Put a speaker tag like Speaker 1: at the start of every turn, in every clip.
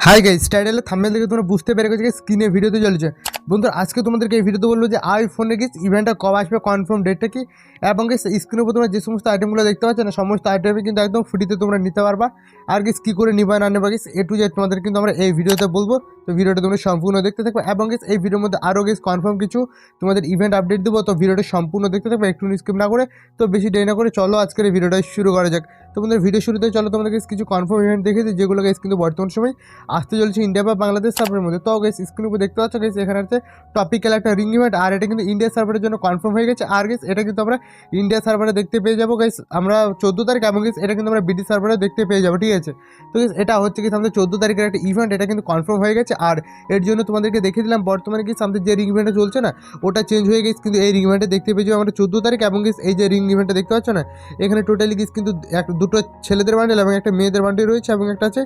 Speaker 1: Hi guys টাইটেলের thumbnail থেকে তোমরা বুঝতে পেরে গেছো স্ক্রিনে ভিডিওতে চলেছে। বন্ধুরা, আজকে তোমাদেরকে এই ভিডিওতে বলব যে আইফোনে গেস ইভেন্টটা কবে আসবে কনফার্ম ডেটটা কি? এবং গেস স্ক্রিনের উপর তোমরা যে সমস্ত আইটেমগুলো দেখতে পাচ্ছ না, সমস্ত আইটেমই কিন্তু একদম ফ্রিতে তোমরা নিতে পারবা। আর গেস কী করে নিবা, না নেবা গেস এ টু জেড তোমাদের কিন্তু আমরা এই ভিডিওতে বলব। তো ভিডিওটা তোমরা সম্পূর্ণ দেখতে থাকবে এবং গেস এই ভিডিওর মধ্যে আরও গেস কনফার্ম কিছু তোমাদের ইভেন্ট আপডেট দেবো। তো ভিডিওটা সম্পূর্ণ দেখতে থাকবে, একটু স্কিপ না করে। তো বেশি দেরি না করে চলো আজকের এই ভিডিওটা শুরু করা যাক। তোমাদের ভিডিও শুরুতে চলো তোমাদের কাছে কনফার্ম ইভেন্ট দেখে দিই যেগুলো গেস কিন্তু বর্তমান সময় আসতে চলছে ইন্ডিয়া বা বাংলাদেশ সার্ভারের মধ্যে। তো গেস স্ক্রিনের উপর দেখতে পাচ্ছ গেস এখানে আছে টপিক্যাল একটা রিং ইভেন্ট আর এটা কিন্তু ইন্ডিয়া সার্ভারের জন্য কনফার্ম হয়ে গেছে। আর গেস এটা কিন্তু আমরা ইন্ডিয়া সার্ভারে দেখতে পেয়ে যাব গেস আমরা চোদ্দ তারিখ এবং গেস এটা কিন্তু আমরা বিডি সার্ভারে দেখতে পেয়ে যাব ঠিক আছে? তো guys, এটা হচ্ছে কি আমাদের চোদ্দ তারিখের একটা ইভেন্ট এটা কিন্তু কনফার্ম হয়ে গেছে। আর এর জন্য তোমাদেরকে দেখে দিলাম বর্তমানে কি আমাদের যে রিং ইভেন্টটা চলছে না ওটা চেঞ্জ হয়ে গেছে কিন্তু এই রিং ইভেন্টে দেখতে পেয়ে যাব আমরা চোদ্দ তারিখ এবং গেস এই যে রিং ইভেন্টটা দেখতে পাচ্ছ না এখানে টোটালি গেস কিন্তু এক দুটো ছেলেদের বান্ডেল এবং একটা মেয়েদের বান্ডেল রয়েছে এবং একটা আছে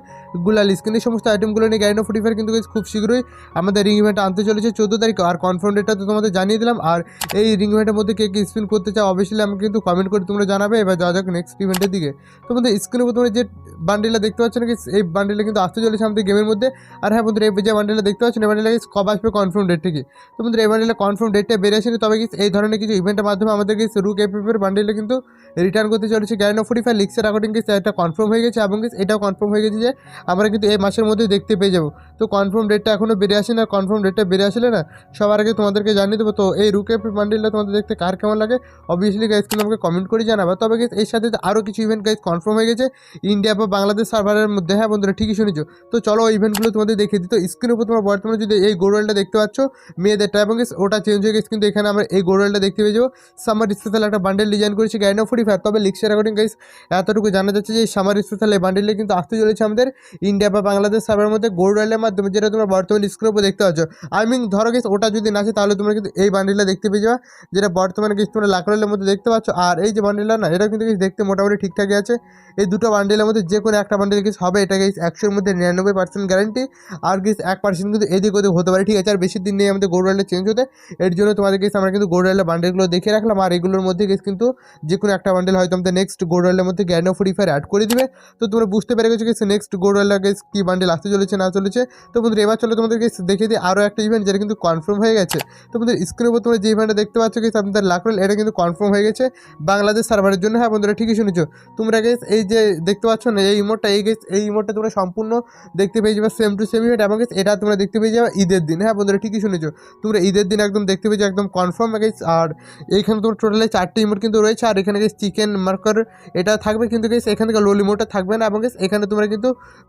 Speaker 1: গুলালিস কিন্তু এই সমস্ত আইটেমগুলো নিয়ে গাইনো ফোর্টি ফাইভ কিন্তু খুব শীঘ্রই আমাদের রিং ইভেন্ট আনতে চলেছে চোদ্দ তারিখ। আর কনফার্ম ডেটটা তো তোমাদের জানিয়ে দিলাম। আর এই রিং ইভেন্টের মধ্যে কে কে স্পিন করতে চাও অবশ্যই আমাকে কিন্তু কমেন্ট করে তোমরা জানাবে। এবার যাওয়া যাক নেক্সট ইভেন্টের দিকে। তোমাদের স্ক্রিনের উপর তোমরা যে বান্ডিলটা দেখতে পাচ্ছ নাকি, এই বান্ডিলটা কিন্তু আসতে চলেছে আমাদের গেমের মধ্যে। আর হ্যাঁ বন্ধুরা, এই যে বান্ডিলটা দেখতে পাচ্ছেন এই বান্ডিলটা কবে আসবে কনফার্ম ডেট থেকে? তো বন্ধুরা এই বান্ডিলটা কনফার্ম ডেটটা বেরিয়ে আসেনি, তবে কি এই ধরনের কিছু ইভেন্টের মাধ্যমে আমাদের কি রুক এপিপের বান্ডিলটা কিন্তু রিটার্ন করতে চলেছে। গ্যারেন্ট অফ ফোর্টি ফাইভ লিক্সের অ্যাকর্ডিং কিছু এটা কনফার্ম হয়ে গেছে এবং এটাও কনফার্ম হয়ে গেছে যে আমরা কিন্তু এই মাসের মধ্যে দেখতে পেয়ে যাব। তো কনফার্ম ডেটটা এখনও বেরিয়ে আসে না কনফার্ম ডেটটা বেরিয়ে আসলে না, সবার আগে তোমাদেরকে জানিয়ে দেবো। তো এই রুকে এপি বান্ডিলটা তোমাদের দেখতে কার কেমন লাগে? অবভিয়াসলি গাইজ কিন্তু আমাকে কমেন্ট করে জানাবে। তবে গেস এর সাথে আরও কিছু ইভেন্ট গাইজ কনফার্ম হয়ে গেছে। ইন্ডিয়া বা বাংলাদেশ সার্ভারের মধ্যে। হ্যাঁ বন্ধুরা, ঠিকই শুনেছো। তো চলো ওই ইভেন্টগুলো তোমাদের দেখিয়ে দিই। তো স্ক্রিনের উপর তোমরা বর্তমানে যদি এই গোড়ালটা দেখতে পাচ্ছ, মেয়েদেরটা এবং ওটা চেঞ্জ হয়ে গেছে। কিন্তু এখানে আমরা এই গোড়ালটা দেখতে পেয়ে যাব। সামার স্পেশাল একটা বান্ডেল ডিজাইন করেছি অফ ফোর্টি ফাইভ তবে লিক্সের অ্যাকর্ডিং গাইস এতটুকু জানা যাচ্ছে যে সামার স্পেশাল এই বান্ডেলটা কিন্তু আসতে চলেছে আমাদের ইন্ডিয়া বা বাংলাদেশ সার্ভারের মধ্যে গোল্ড রয়েলের মাধ্যমে, যেটা তোমরা বর্তমানে স্ক্রিনের উপর দেখতে পাচ্ছ। আই মিন ধরো গেছ ওটা যদি না তাহলে তোমরা কিন্তু এই বান্ডিলটা দেখতে পেয়ে যাবে, যেটা বর্তমানে কিছু তোমরা লাখ রয়েলের মধ্যে দেখতে পাচ্ছ। আর এই যে বান্ডিলটা না এটা কিন্তু দেখতে মোটামুটি ঠিকঠাকই আছে। এই দুটো বান্ডিলের মধ্যে যে কোনো একটা বান্ডেল কিছু হবে। এটা গেস একশোর মধ্যে নিরানব্বই পার্সেন্ট গ্যারান্টি আর গেস এক পার্সেন্ট কিন্তু এদিক ওদিক হতে পারে, ঠিক আছে? আর বেশি দিন নেই আমাদের গোল্ড রয়েলটা চেঞ্জ হতে, এর জন্য তোমাদের গেস আমরা কিন্তু গোল্ড রয়েলের বান্ডিলগুলো দেখে রাখলাম। আর এগুলোর মধ্যে গেস কিন্তু যে কোনো একটা বান্ডেল হয়তো আমাদের নেক্সট গোল্ড রয়েলের মধ্যে অফ ফ্রি ফায়ার অ্যাড করে দিবে। তো তোমরা বুঝতে পেরে গেছো গেছে নেক্সট রয়েলের গেস কী বান্ডেল আসতে চলেছে, না চলেছে? তো বন্ধুরা, এবার চলো তোমাদেরকে দেখে দিই আরও একটা ইভেন্ট যেটা কিন্তু কনফার্ম হয়ে গেছে। তো তোমাদের স্ক্রিনের উপর তোমরা যে ইভেন্টটা দেখতে পাচ্ছ গেছে আপনাদের লাখ রয়েল এটা কিন্তু কনফার্ম হয়ে গেছে বাংলাদেশ সার্ভারের জন্য। হ্যাঁ বন্ধুরা, ঠিকই শুনেছো। তোমরা গেস এই যে দেখতে পাচ্ছ না, এই ইমোটটা এই গেস এই ইমোটটা তোমরা সম্পূর্ণ দেখতে পেয়ে যাবে সেম টু সেম ইভেন্ট এবং এটা তোমরা দেখতে পেয়ে যাবে ঈদের দিন। হ্যাঁ বন্ধুরা, ঠিকই শুনেছো। তোমরা ঈদের দিন একদম দেখতে পেয়েছ একদম কনফার্ম গেস আর এইখানে তোমার টোটালে চারটে ইমোট কিন্তু রয়েছে। আর এখানে গেস চিকেন মার্কার এটা থাকবে কিন্তু গেস এখান থেকে লোল ইমোটটা থাকবে না। এবং গেস এখানে তোমরা কিন্তু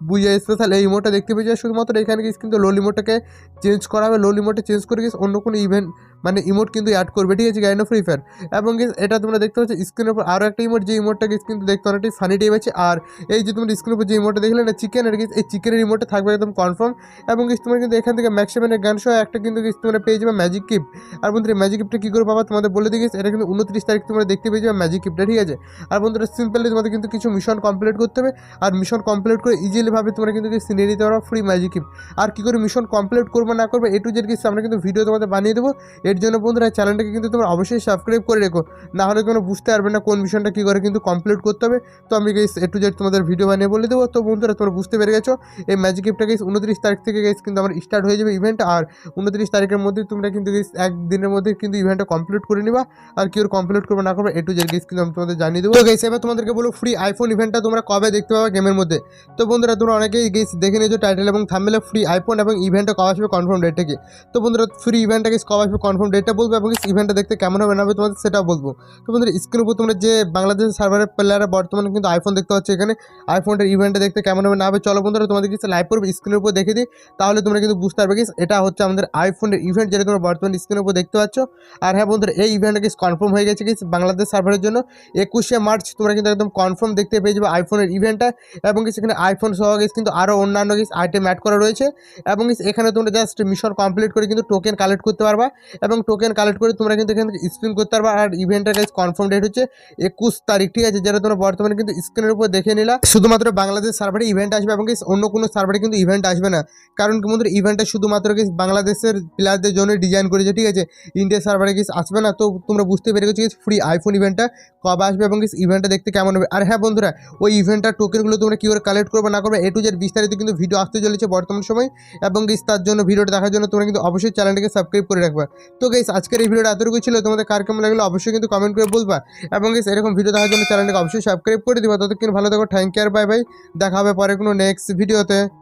Speaker 1: বুঝে স্পেশাল এই ইমোটটা দেখতে পেয়ে শুধুমাত্র এখানে গেস কিন্তু লোল ইমোটটাকে চেঞ্জ করা হবে। লোল ইমোটটা চেঞ্জ করে গেস অন্য কোনো ইভেন্ট মানে ইমোট কিন্তু অ্যাড করবে, ঠিক আছে গাইন ফ্রি ফায়ার এবং এটা তোমরা দেখতে পাচ্ছ স্ক্রিনের উপর আরও একটা ইমোট যে ইমোটটা গেস কিন্তু দেখতে অনেকটাই ফানি টাইপ আছে। আর এই যে তোমরা স্ক্রিনের উপর যে ইমোটটা দেখলে না চিকেন আর এই চিকেনের ইমোটটা থাকবে একদম কনফার্ম এবং তোমরা কিন্তু এখান থেকে ম্যাক্সিমানের গান সহ একটা কিন্তু তোমরা পেয়ে যাবে ম্যাজিক কিপ আর বন্ধুরা ম্যাজিক কিপটা কী করে পাবা তোমাদের বলে দিয়ে এটা কিন্তু উনত্রিশ তারিখ তোমরা দেখতে পেয়ে যাবে ম্যাজিক কিপটা ঠিক আছে? আর বন্ধুরা সিম্পলি তোমাদের কিন্তু কিছু মিশন কমপ্লিট করতে হবে। আর মিশন কমপ্লিট করে ইজিলিভাবে তোমরা কিন্তু নিয়ে নিতে পারো ফ্রি ম্যাজিক কিপ আর কী করে মিশন কমপ্লিট করব না করবে এ টু জেড কিছু আমরা কিন্তু ভিডিও তোমাদের বানিয়ে দেবো। এর জন্য বন্ধুরা চ্যানেলটাকে কিন্তু তোমরা অবশ্যই সাবস্ক্রাইব করে রেখো। না হলে কোনো বুঝতে পারবে না কোন মিশনটা কী করে কিন্তু কমপ্লিট করতে হবে। তো আমি গেস এ টু জেড তোমাদের ভিডিও বানিয়ে বলে দেবো। তো বন্ধুরা তোমরা বুঝতে পেরে গেছো, এই ম্যাজিক গিফটটা গেস উনত্রিশ তারিখ থেকে গেস কিন্তু আমার স্টার্ট হয়ে যাবে ইভেন্ট আর উনত্রিশ তারিখের মধ্যে তোমরা কিন্তু গেস একদিনের মধ্যে কিন্তু ইভেন্টটা কমপ্লিট করে নিবা। আর কি ওর কমপ্লিট করবে না করবে, এ টু জেড গেস কিন্তু আমি তোমাদের জানিয়ে দেবো। গেস এবার তোমাদেরকে বলো ফ্রি আইফোন ইভেন্টটা তোমরা কবে দেখতে পাবে গেমের মধ্যে? তো বন্ধুরা তোমরা অনেকেই গেস দেখে নিয়েছো টাইটেল এবং থাম্বেলে ফ্রি আইফোন এবং ইভেন্টটা কবে আসবে কনফার্ম ডেট থেকে তো বন্ধুরা ফ্রি ইভেন্টটা গেস কবে আসবে কনফার্ম ডেটটা বলব এবং ইভেন্টটা দেখতে কেমন হবে না হবে তোমাদের সেটাও বলব। তো বন্ধুরা স্ক্রিনের উপর তোমরা যে বাংলাদেশের সার্ভারের প্লেয়াররা বর্তমানে কিন্তু আইফোন দেখতে পাচ্ছ এখানে। আইফোনটার ইভেন্টটা দেখতে কেমন হবে না হবে, চলো বন্ধুরা তোমাদের কিছু লাইভ করবে স্ক্রিনের উপর দেখে দিই। তাহলে তোমরা কিন্তু বুঝতে পারবে কি এটা হচ্ছে আমাদের আইফোনের ইভেন্ট যেটা তোমরা বর্তমানে স্ক্রিনের উপর দেখতে পাচ্ছ। আর হ্যাঁ বন্ধুরা, এই ইভেন্টটা কি কনফার্ম হয়ে গেছে কি বাংলাদেশ সার্ভারের জন্য। একুশে মার্চ তোমরা কিন্তু একদম কনফার্ম দেখতে পেয়ে যাবে আইফোনের ইভেন্টটা এবং সেখানে আইফোন সহ গেছে কিন্তু আরও অন্যান্য আইটেম অ্যাড করা রয়েছে। এবং এখানে তোমরা জাস্ট মিশন কমপ্লিট করে কিন্তু টোকেন কালেক্ট করতে পারবা। এবং এবং টোকেন কালেক্ট করে তোমরা কিন্তু এখান স্পিন করতে পারবে। আর ইভেন্টের গাইজ কনফার্ম ডেট হচ্ছে একুশ তারিখ, ঠিক আছে? যেটা তোমরা বর্তমানে কিন্তু স্ক্রিনের উপর দেখে নিলা। শুধুমাত্র বাংলাদেশ সার্ভারে ইভেন্ট আসবে এবং অন্য কোনো সার্ভারে কিন্তু ইভেন্ট আসবে না। কারণ কি বন্ধুরা ইভেন্টটা শুধুমাত্র guys, বাংলাদেশের প্লেয়ারদের জন্য ডিজাইন করেছে, ঠিক আছে? ইন্ডিয়া সার্ভারে কিছু আসবে না। তো তোমরা বুঝতে পেরে গেছো ফ্রি আইফোন ইভেন্টটা কবে আসবে এবং ইভেন্টটা দেখতে কেমন হবে? আর হ্যাঁ বন্ধুরা, ওই ইভেন্টটার টোকেনগুলো তোমরা কী করে কালেক্ট করবে, না করবে, এ টু জেড বিস্তারিত কিন্তু ভিডিও আসতে চলেছে বর্তমান সময়। এবং তার জন্য ভিডিওটা দেখার জন্য তোমরা কিন্তু অবশ্যই চ্যানেলটাকে সাবস্ক্রাইব করে রাখবে। তো গেস আজকের এই ভিডিওটা এতটুকু ছিল। তোমাদের কার কেমন লাগল অবশ্যই কিন্তু কমেন্ট করে বলবা। এবং গেস এরকম ভিডিও দেখার জন্য চ্যানেলটাকে অবশ্যই সাবস্ক্রাইব করে দিবা। ততক্ষণ ভালো থাকো থ্যাংক ইউ আর বাই বাই দেখা হবে পরে কোনো নেক্সট ভিডিওতে